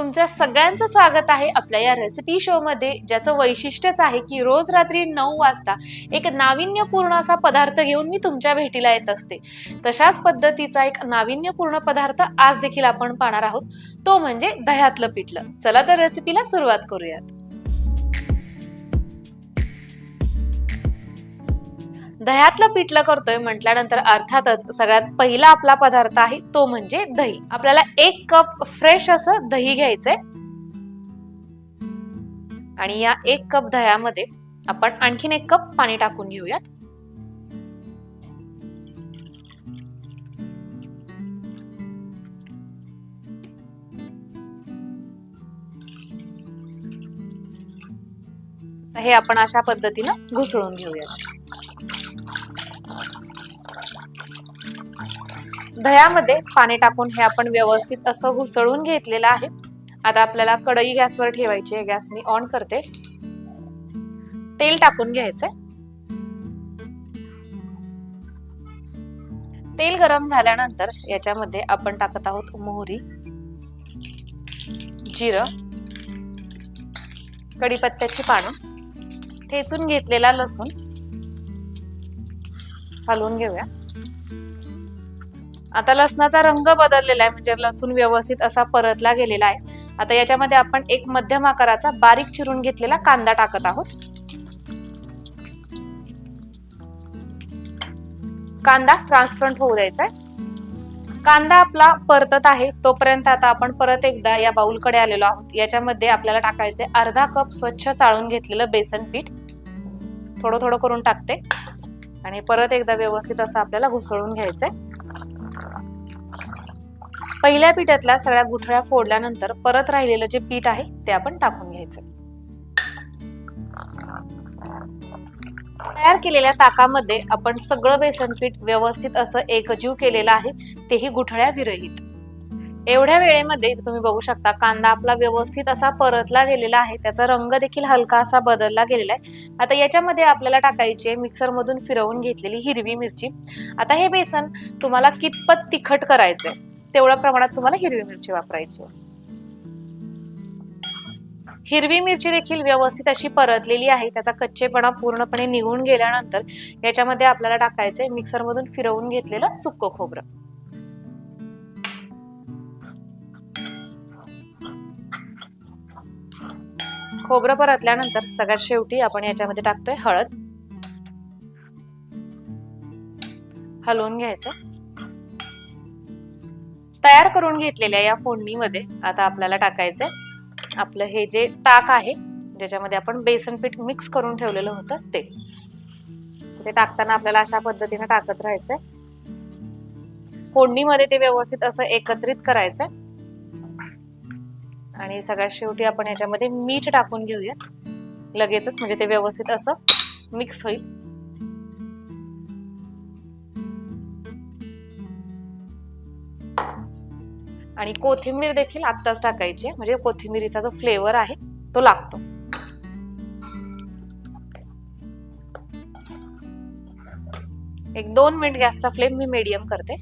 तुमच्या सगळ्यांचं स्वागत आहे आपल्या या रेसिपी शो मध्ये ज्याचं वैशिष्ट्यच आहे की रोज रात्री नऊ वाजता एक नाविन्यपूर्ण असा पदार्थ घेऊन मी तुमच्या भेटीला येत असते. तशाच पद्धतीचा एक नाविन्यपूर्ण पदार्थ आज देखील आपण पाहणार आहोत. तो म्हणजे दह्यातलं पिठलं. चला तर रेसिपीला सुरुवात करूयात. दह्यातलं पिठलं करतोय म्हटल्यानंतर अर्थातच सगळ्यात पहिला आपला पदार्थ आहे तो म्हणजे दही. आपल्याला एक कप फ्रेश असं दही घ्यायचंय. आणि या एक कप दह्यामध्ये आपण आणखीन एक कप पाणी टाकून घेऊयात. हे आपण अशा पद्धतीनं घुसळून घेऊयात. दह्यामध्ये पाणी टाकून हे आपण व्यवस्थित असं घुसळून घेतलेलं आहे. आता आपल्याला कढई गॅसवर ठेवायची आहे. गॅस मी ऑन करते. तेल टाकून घ्यायचंय. तेल गरम झाल्यानंतर याच्यामध्ये आपण टाकत आहोत मोहरी जिरं कढीपत्त्याची पानं ठेचून घेतलेला लसूण. हलवून घेऊया. आता लसणाचा रंग बदललेला आहे म्हणजे लसूण व्यवस्थित असा परतला गेलेला आहे. आता याच्यामध्ये आपण एक मध्यम आकाराचा बारीक चिरून घेतलेला कांदा टाकत आहोत. कांदा ट्रान्सपरंट होऊ द्यायचा आहे. कांदा आपला परतत आहे तोपर्यंत आता आपण परत एकदा या बाउलकडे आलेलो आहोत. याच्यामध्ये आपल्याला टाकायचे अर्धा कप स्वच्छ चाळून घेतलेलं बेसन पीठ. थोडं थोडं करून टाकते. आणि परत एकदा व्यवस्थित असं आपल्याला घुसळून घ्यायचंय. पहिल्या पिठातल्या सगळ्या गुठळ्या फोडल्यानंतर परत राहिलेलं जे पीठ आहे ते आपण टाकून घ्यायचं. तयार केलेल्या ताकामध्ये आपण सगळं बेसन पीठ व्यवस्थित असं एकजीव केलेलं आहे तेही गुठळ्या विरहित. एवढ्या वेळेमध्ये तुम्ही बघू शकता कांदा आपला व्यवस्थित असा परतला गेलेला आहे त्याचा रंग देखील हलका असा बदलला गेलेला आहे. आता याच्यामध्ये आपल्याला टाकायची मिक्सरमधून मिक्सर मधून फिरवून घेतलेली हिरवी मिरची. आता हे बेसन तुम्हाला कितपत तिखट करायचंय? तेवढ्या प्रमाणात तुम्हाला हिरवी मिरची वापरायची हिरवी मिरची देखील व्यवस्थित अशी परतलेली आहे. त्याचा कच्चेपणा पूर्णपणे निघून गेल्यानंतर याच्यामध्ये आपल्याला टाकायचंय मिक्सर मधून फिरवून घेतलेलं सुक्क खोबरं. खोबरं परतल्यानंतर सगळ्यात शेवटी आपण याच्यामध्ये टाकतोय हळद. हलवून घ्यायचं. तयार करून घेतलेल्या या फोडणीमध्ये आता आपल्याला टाकायचंय. आपलं हे जे ताक आहे ज्याच्यामध्ये आपण बेसन पीठ मिक्स करून ठेवलेलं होतं ते. ते टाकताना आपल्याला अशा पद्धतीने टाकत राहायचंय. फोडणीमध्ये ते व्यवस्थित असं एकत्रित करायचंय. आणि सगळ्यात शेवटी आपण याच्यामध्ये मीठ टाकून घेऊया लगेचच म्हणजे ते व्यवस्थित असं मिक्स होईल. आणि कोथिंबीर देखील आत्ताच टाकायची म्हणजे कोथिंबीरीचा जो फ्लेवर आहे तो लागतो. एक दोन मिनिट गॅसचा फ्लेम मी मीडियम करते.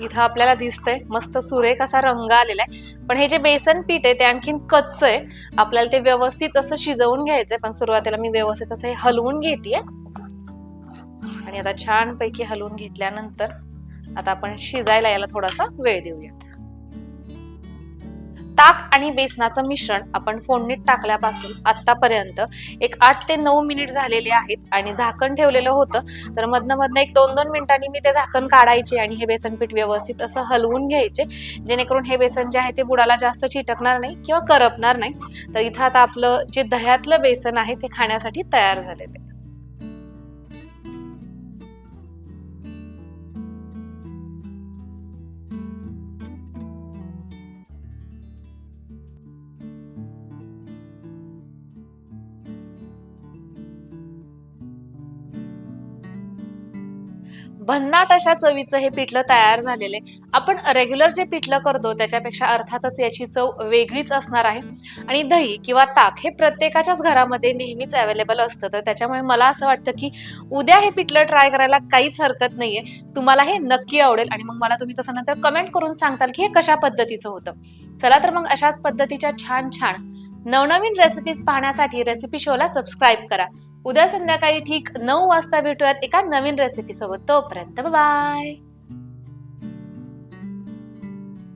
इथं आपल्याला दिसतंय मस्त सुरेख असा रंग आलेला आहे. पण हे जे बेसन पीठ आहे ते आणखीन कच्च आहे. आपल्याला ते व्यवस्थित असं शिजवून घ्यायचंय पण सुरुवातीला मी व्यवस्थित असं हे हलवून घेते आणि आता छानपैकी हलवून घेतल्यानंतर आता आपण शिजायला याला थोडासा वेळ देऊयात ताक आणि बेसनाचं मिश्रण आपण फोडणीत टाकल्यापासून आतापर्यंत एक आठ ते नऊ मिनिट झालेले आहेत आणि झाकण ठेवलेलं होतं. तर मधनं मधनं एक दोन दोन मिनिटांनी मी ते झाकण काढायचे आणि हे बेसन पीठ व्यवस्थित असं हलवून घ्यायचे. जेणेकरून हे बेसन जे आहे ते बुडाला जास्त चिटकणार नाही किंवा करपणार नाही. तर इथं आता आपलं जे दह्यातलं बेसन आहे ते खाण्यासाठी तयार झालेलं आहे. भन्नाट अशा चवीचं हे पिठलं तयार झालेले आपण रेग्युलर जे पिठलं करतो त्याच्यापेक्षा अर्थातच याची चव वेगळीच असणार आहे. आणि दही किंवा ताक हे प्रत्येकाच्याच घरामध्ये नेहमीच अवेलेबल असतं. तर त्याच्यामुळे मला असं वाटतं की उद्या हे पिठलं ट्राय करायला काहीच हरकत नाहीये. तुम्हाला हे नक्की आवडेल आणि मग मला तुम्ही तसं नंतर कमेंट करून सांगताल की हे कशा पद्धतीचं होतं. चला तर मग अशाच पद्धतीच्या छान छान नवनवीन रेसिपीज पाहण्यासाठी रेसिपी शोला सबस्क्राईब करा. उद्या संध्याकाळी ठीक नऊ वाजता भेटूयात एका नवीन रेसिपी सोबत. तोपर्यंत बाय